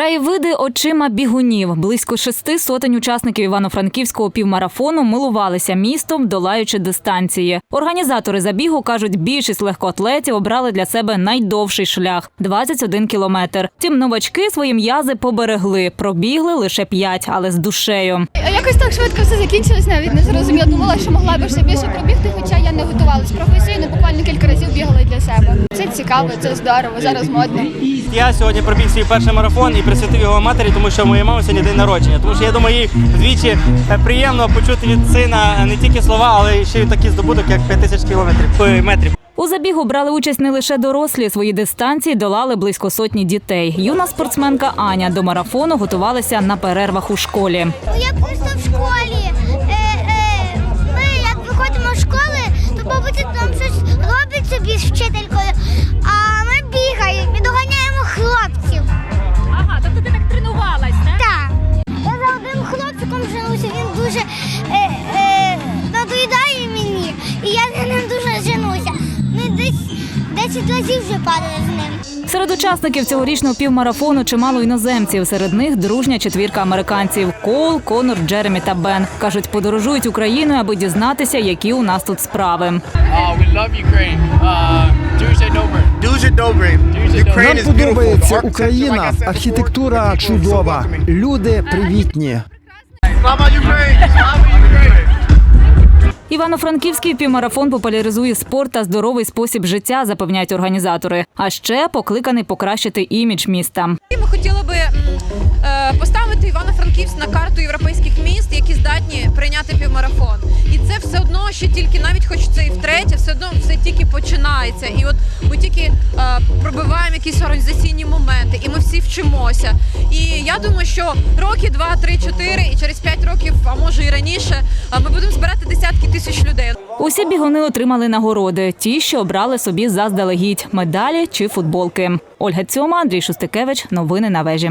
Краєвиди очима бігунів. Близько шести сотень учасників івано-франківського півмарафону милувалися містом, долаючи дистанції. Організатори забігу кажуть, більшість легкоатлетів обрали для себе найдовший шлях 21 кілометр. Втім, новачки свої м'язи поберегли, пробігли лише п'ять, але з душею. Якось так швидко все закінчилось, навіть не зрозуміла. Думала, що могла б ще більше пробігти, хоча я не готувалась професійно, буквально кілька разів бігала для себе. Це цікаво, це здорово, зараз модно. Я сьогодні пробіг свій перший марафон і присвятив його матері, тому що у моєї мами сьогодні день народження. Тому що я думаю, їй вдвічі е, приємно почути від сина не тільки слова, але ще й такий здобуток, як 5 тисяч кілометрів метрів. У забігу брали участь не лише дорослі. Свої дистанції долали близько сотні дітей. Юна спортсменка Аня до марафону готувалася на перервах у школі. Ну, Я просто в школі. 10 разів вже падали з ним. Серед учасників цьогорічного півмарафону чимало іноземців. Серед них дружня четвірка американців Кол, Конор, Джеремі та Бен. кажуть, подорожують Україною, аби дізнатися, які у нас тут справи. Uh, we love Ukraine. Uh, дуже добре. Дуже добре. Ukraine Нам подобається. Україна, архітектура чудова, люди привітні. Слава Україні! Слава Україні! Івано-Франківський півмарафон популяризує спорт та здоровий спосіб життя, запевняють організатори. А ще покликаний покращити імідж міста. Ми хотіли би е, поставити Івано-Франківськ на карту європейських міст, які здатні прийняти півмарафон. І це все одно ще тільки, навіть хоч це і втретє, все одно все тільки починається. І от ми тільки е, пробиваємо якісь організаційні моменти, і ми всі вчимося. І я думаю, що роки, два, три, чотири, і через п'ять років, раніше, ми будемо збирати десятки тисяч людей. Усі бігуни отримали нагороди, ті, що обрали собі заздалегідь медалі чи футболки. Ольга Цьома, Андрій Шустикевич. Новини на вежі.